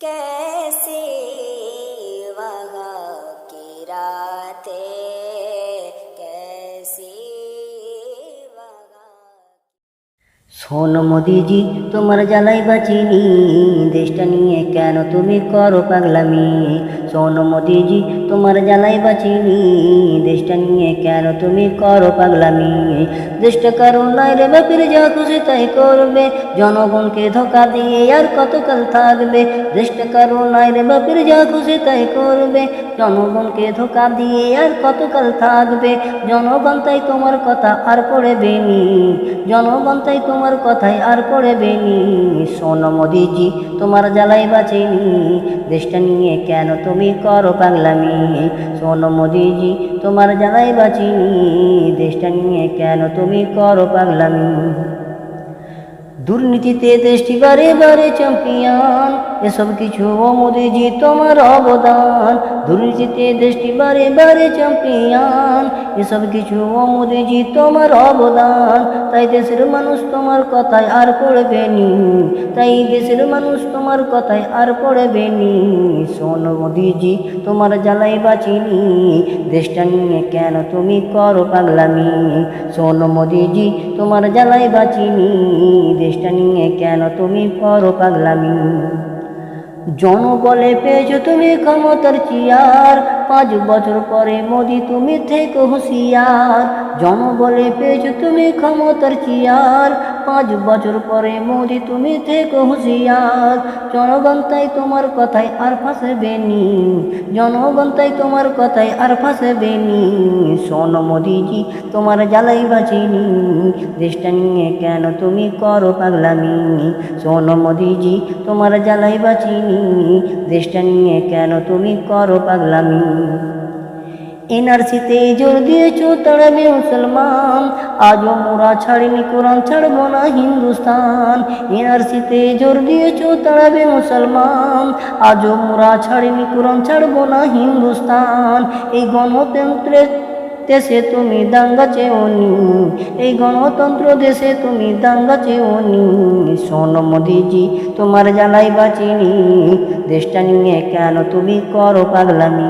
कैसे वहाँ की रातें कैसी वहाँ শোন মোদিজি তোমার জ্বালাই বাঁচিনি দেশটা নিয়ে কেন তুমি করো পাগলামি শোন মোদিজি, তোমার জ্বালাই বাঁচিনি। দেশটা নিয়ে কেন তুমি করো পাগলামি? দেশটা কারণ নাই রে বাপির যা খুশি তাই করবে। জনগণকে ধোকা দিয়ে আর কতকাল থাকবে? দেশটা কারণ নাই রে বাপির যা খুশি তাই করবে। জনগণকে ধোকা দিয়ে আর কতকাল থাকবে? জনগণ তাই তোমার কথা আর পড়বে নি। জনগণ তাই তোমার কথাই আর পড়বে নি। শোন মোদিজি, তোমার জ্বালাই বাঁচেনি। দেশটা নিয়ে কেন তুমি করো পাগলামি। শোনো মোদিজি তোমার জ্বালাই বাঁচিনি দেশটা নিয়ে কেন তুমি করো পাগলামি? দুর্নীতিতে দেশটি বারে বারে চ্যাম্পিয়ন। এসব কিছু মোদিজি তোমার অবদান। দুর্নীতিতে দেশটি বারে বারে চ্যাম্পিয়ন। এসব কিছু মোদিজি তোমার অবদান। তাই দেশের মানুষ তোমার কথায় আর পড়বে নি। তাই দেশের মানুষ তোমার কথায় আর পড়বে নি। শোন মোদিজি, তোমার জ্বালাই বাঁচিনি। দেশটা নিয়ে কেন তুমি করো পাগলামি? শোন মোদিজি, তোমার জ্বালাই বাঁচিনি। দেশটা নিয়ে কেন তুমি করো পাগলামি? জনবলে পেয়েছ তুমি ক্ষমতার চেয়ার। পাঁচ বছর পরে মোদি, তুমি থেকে হুঁশিয়ার। জনবলে পেয়েছ তুমি ক্ষমতার চেয়ার। পাঁচ বছর পরে মোদি, তুমি থেকে হুঁশিয়ার। জনগণ তাই তোমার কথায় আর ফাঁসবে নি। জনগণ তাই তোমার কথায় আর ফাঁসবে নি। শোন মোদিজি, তোমার জ্বালাই বাঁচিনি দেশটা নিয়ে কেন তুমি করো পাগলামি? শোন মোদিজি, তোমার জ্বালাই বাঁচিনি দেশটা নিয়ে কেন তুমি করো পাগলামি? এনআরসিতে জোর দিয়েছ তাড়াবে মুসলমান আজও মোরা ছাড়িনি কোরআন, ছাড়ব না হিন্দুস্তান এনআরসিতে জোর দিয়েছ তাড়াবে মুসলমান আজও মোরা ছাড়িনি কোরআন, ছাড়ব না হিন্দুস্তান এই গণতন্ত্রের দেশে তুমি দাঙ্গা চেওনি এই গণতন্ত্র দেশে তুমি দাঙ্গা চেওনি শোন মোদিজি, তোমার জ্বালাই বাঁচিনি। দেশটা নিয়ে কেন তুমি করো পাগলামি?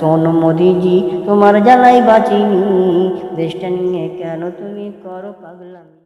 শোন মোদিজি, তোমার জ্বালাই বাঁচিনি। দেশটা নিয়ে কেন তুমি করো পাগলামি?